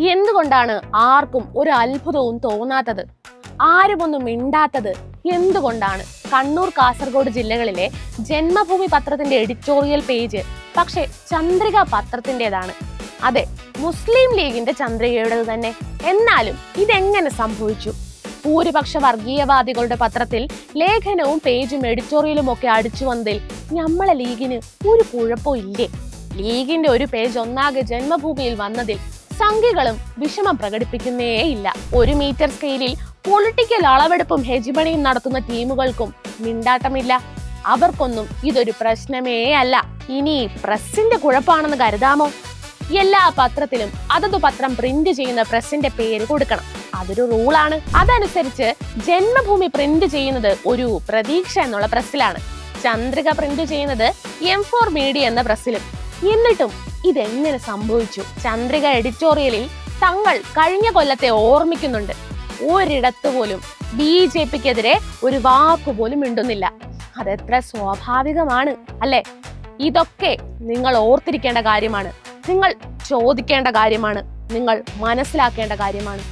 എന്തുകൊണ്ടാണ് ആർക്കും ഒരു അത്ഭുതവും തോന്നാത്തത്? ആരുമൊന്നും മിണ്ടാത്തത് എന്തുകൊണ്ടാണ്? കണ്ണൂർ കാസർഗോഡ് ജില്ലകളിലെ ജന്മഭൂമി പത്രത്തിന്റെ എഡിറ്റോറിയൽ പേജ് പക്ഷേ ചന്ദ്രിക പത്രത്തിന്റെതാണ് അതെ മുസ്ലിം ലീഗിന്റെ ചന്ദ്രികയുടേത് തന്നെ. എന്നാലും ഇതെങ്ങനെ സംഭവിച്ചു? ഭൂരിപക്ഷ വർഗീയവാദികളുടെ പത്രത്തിൽ ലേഖനവും പേജും എഡിറ്റോറിയലും ഒക്കെ അടിച്ചു വന്നതിൽ ഞമ്മളെ ലീഗിന് ഒരു കുഴപ്പമില്ലേ ലീഗിന്റെ ഒരു പേജ് ഒന്നാകെ ജന്മഭൂമിയിൽ വന്നതിൽ സംഖ്യകളും വിഷമം പ്രകടിപ്പിക്കുന്നേയില്ല. ഒരു മീറ്റർ സ്കെയിലിൽ പൊളിറ്റിക്കൽ അളവെടുപ്പും ഹെജിമണിയും നടത്തുന്ന ടീമുകൾക്കും മിണ്ടാട്ടമില്ല. അവർക്കൊന്നും ഇതൊരു പ്രശ്നമേ അല്ല. ഇനി പ്രസിന്റെ കുഴപ്പമാണെന്ന് കരുതാമോ? എല്ലാ പത്രത്തിലും അതത് പത്രം പ്രിന്റ് ചെയ്യുന്ന പ്രസിന്റെ പേര് കൊടുക്കണം. അതൊരു റൂളാണ്. അതനുസരിച്ച് ജന്മഭൂമി പ്രിന്റ് ചെയ്യുന്നത് ഒരു പ്രതീക്ഷ എന്നുള്ള പ്രസ്സിലാണ്. ചന്ദ്രിക പ്രിന്റ് ചെയ്യുന്നത് എം ഫോർ മീഡിയ എന്ന പ്രസ്സിലും. എന്നിട്ടും ഇതെങ്ങനെ സംഭവിച്ചു? ചന്ദ്രിക എഡിറ്റോറിയലിൽ തങ്ങൾ കഴിഞ്ഞ കൊല്ലത്തെ ഓർമ്മിക്കുന്നുണ്ട്. ഒരിടത്ത് പോലും ബി ജെ പിക്കെതിരെ ഒരു വാക്കുപോലും മിണ്ടുന്നില്ല. അതെത്ര സ്വാഭാവികമാണ് അല്ലെ? ഇതൊക്കെ നിങ്ങൾ ഓർത്തിരിക്കേണ്ട കാര്യമാണ്. നിങ്ങൾ ചോദിക്കേണ്ട കാര്യമാണ്. നിങ്ങൾ മനസ്സിലാക്കേണ്ട കാര്യമാണ്.